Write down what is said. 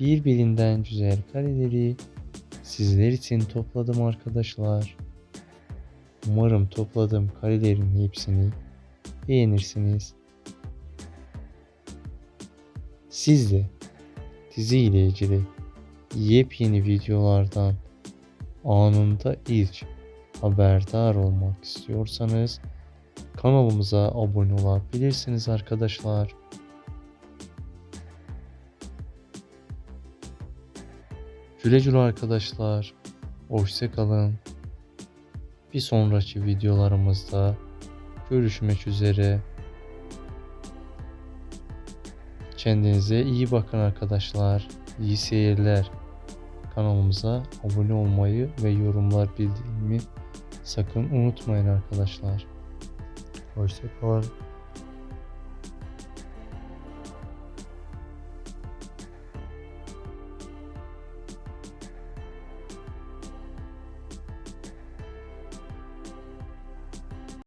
birbirinden güzel kareleri sizler için topladım arkadaşlar. Umarım topladığım karelerin hepsini beğenirsiniz. Siz de dizi ile ilgili yepyeni videolardan anında ilk haberdar olmak istiyorsanız kanalımıza abone olabilirsiniz arkadaşlar. Güle güle arkadaşlar. Hoşça kalın. Bir sonraki videolarımızda görüşmek üzere. Kendinize iyi bakın arkadaşlar. İyi seyirler. Kanalımıza abone olmayı ve yorumlar bildirimi sakın unutmayın arkadaşlar. Hoşça kalın.